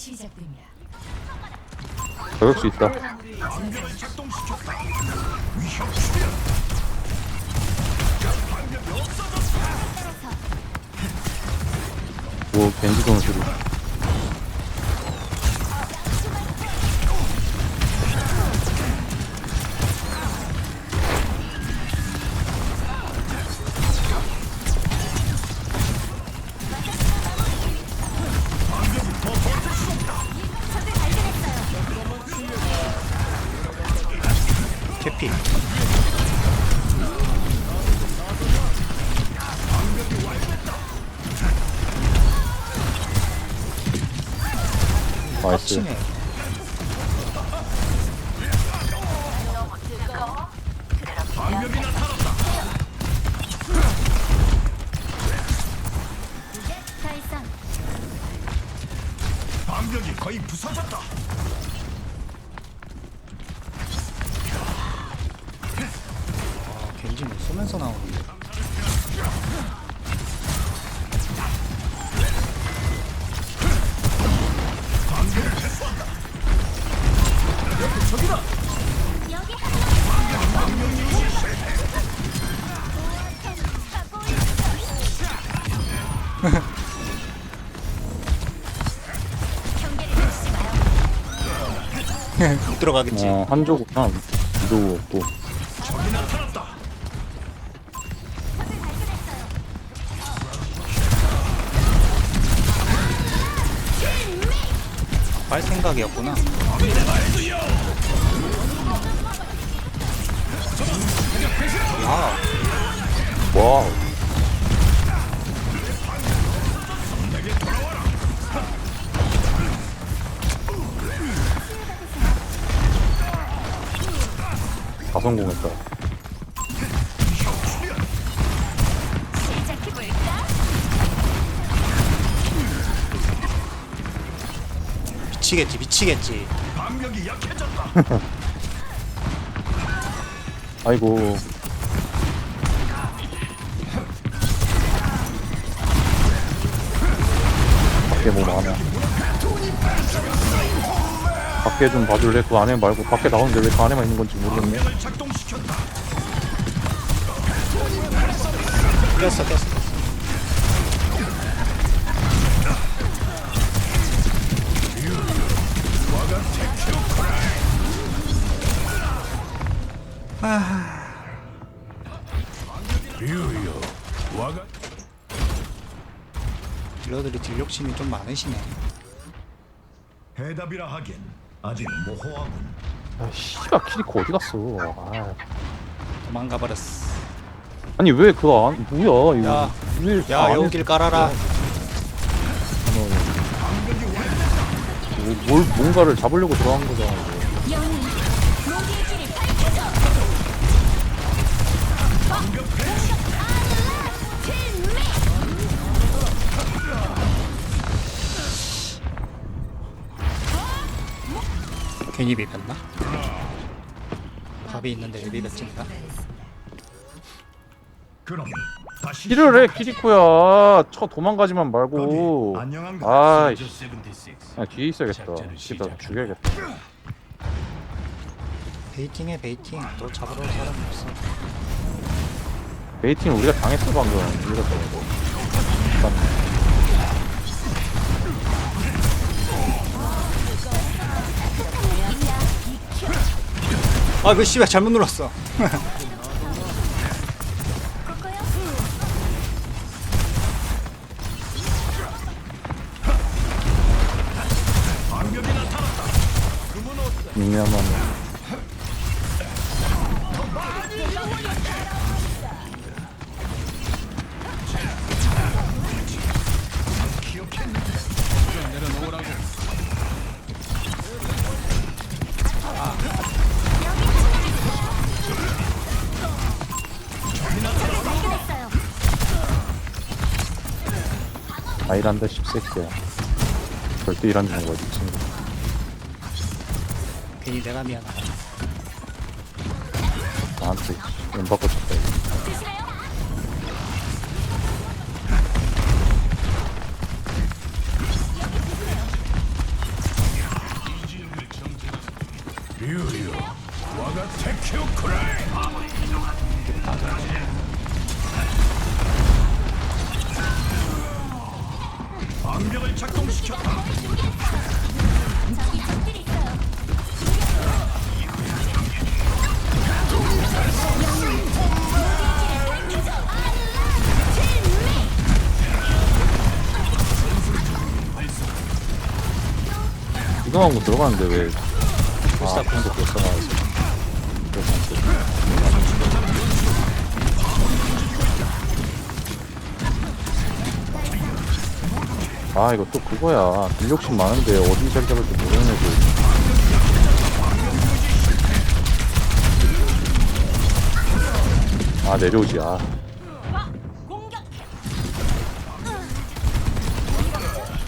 시작됩니다. 저럴 수 있다. 뭐 겐지 도는 소 나이스. 치네 방벽이 거의 부서졌다. 아 겐지는 쏘면서 나오는데 못 들어가겠지 어, 한조구나. 위도 없고. 할 생각이었구나 야 와우. 다 성공했다. 미치겠지 미치겠지. 아이고. 밖에 뭐 많아. 밖에 좀 봐줄래? 그 안에 말고 밖에 나오는데 왜 그 안에만 있는 건지 모르겠네. 류요. 와가 딜러들이 딜 욕심이 좀 많으시네 해답이라 하긴 아직 모호하군. 아, 씨가 키리코 어디 갔어? 아. 도망가 버렸어 아니 왜그 안, 뭐야 이거 야, 왜야 여길 깔아라 뭐, 뭘 뭔가를 잡으려고 들어간 거잖아 괜히 비볐나? 답이 있는데 왜 비볐지니까? 그럼 다시 해 키리코야. 쳐 도망가지만 말고. 안녕한가? 아이씨. 아, 뒤에 있어야겠다. 진짜 죽여야겠다. 베이팅해 베이팅 너 잡으러 올 사람이 없어. 베이팅 우리가 당했어 방금. 우리가 당했고 아 그 씨발 잘못 눌렀어. 미니언만 일한다 십새끼야. 절대 일하는 거 거지 친구 괜히 내가 미안하다. 나한테 연 받고 쳤다 이거. 이거 하고 들어가는데 왜? 아, 그런 거못 써가지고 아 이거 또 그거야. 빌욕심 많은데 어디 잘 잡을지 모르는 애들. 아 내려오지 아.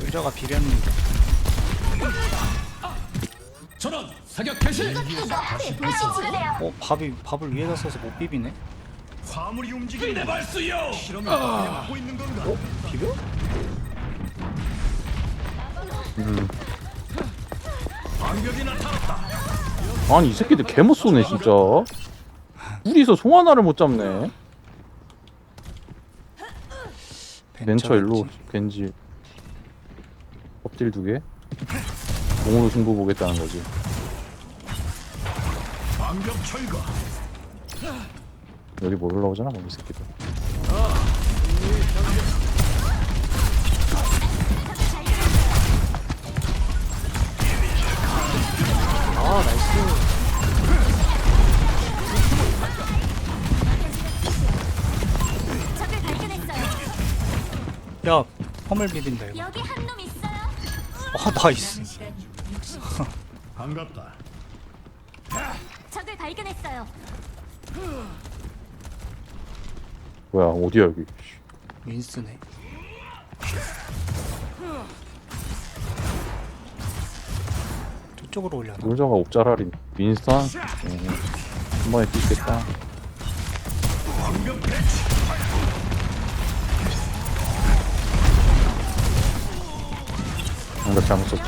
의자가 비렸는데 전원 사격 개시! 어 밥이 밥을 위에다 써서 못 비비네? 화물이 움직이는 발수요! 실험이 하고 있는 건가? 비벼? 음. 방벽이 나타났다. 아니 이 새끼들 개못 쏘네 진짜. 둘이서 송 하나를 못 잡네. 벤처 일로 겐지. 엎질 두개 공으로 승부 보겠다는 거지 방벽 철거 여기 뭐 올라오잖아 새끼들 아 나이스 적을 발견했어요. 야 펌을 비빈다 이거 여기 한놈 있어요. 아 나이스. 반갑다. 적을 발견했어요. 뭐야 어디야 여기? 윈스네. 저쪽으로 올려나? 놀자가 옵자라리 윈스턴? 음, 한 번에 뛰겠다 장갑 잘못 썼지.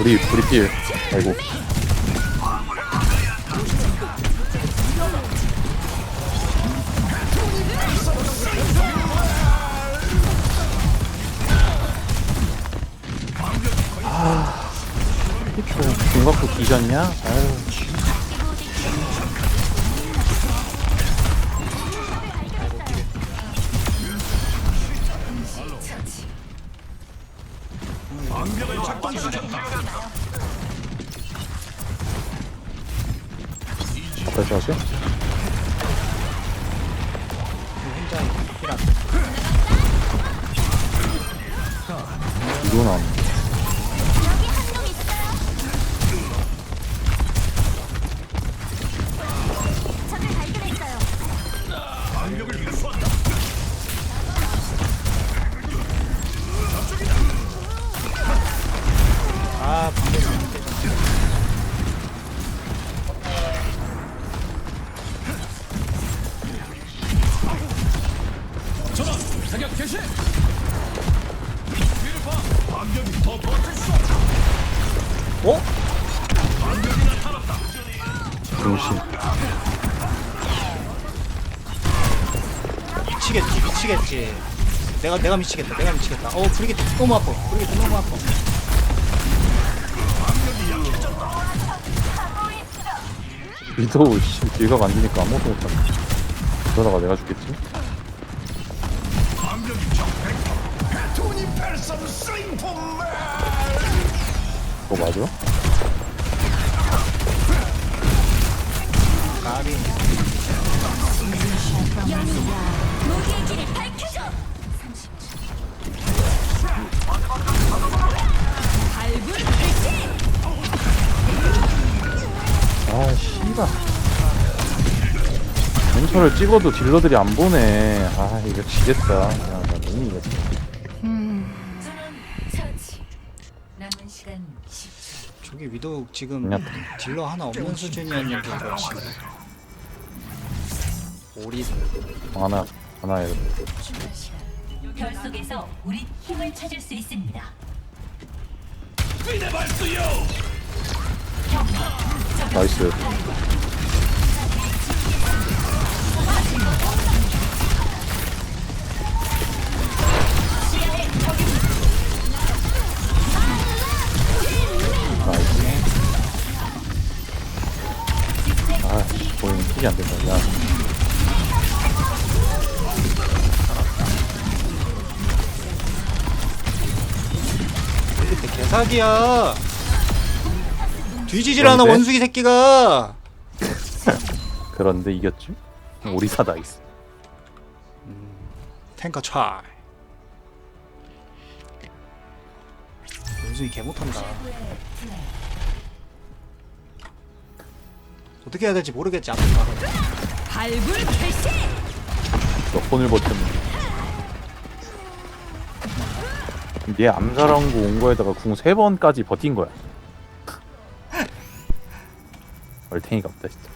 우리 우리 필. 아이고. 아, 중각도 뒤졌냐? 아 방벽을 작동시켰다 다시 하세요. 혼자 이거 나왔네. 사격 개시 뒤를 봐 방벽이 더 버틸 수 없다 어? 방벽이 나타났다 중심. 미치겠지 미치겠지 내가 내가 미치겠다 내가 미치겠다 어 브리게트 너무 아파 브리게트 너무 아파 위도우 씨 뒤가 안 되니까 아무것도 못하네. 그러다가 내가 죽겠지? 그거 맞아? 까비 모기의 길을 밝혀줘. 발굴 개시. 아 씨발. 벤처를 찍어도 딜러들이 안 보네. 아 이거 지겠다. 야, 나 너무 이겼다. 처치. 남은 시간 10초. 저기 위도 지금 그냥- 딜러 하나 없는 수준이었는데 이거 지금 오리. 하나 하나에 별 속에서 우리 힘을 찾을 수 있습니다. 나이스 사기야. 뒤지질 않아 그런데? 원숭이 새끼가. 그런데 이겼죠? 오리사 나이스 탱커 차이. 원숭이 개 못한다. 어떻게 해야 될지 모르겠지 개시. 몇 번을 버텼는데 얘 암살한 거 온 거에다가 궁세 번까지 버틴 거야. 얼탱이가 없다 진짜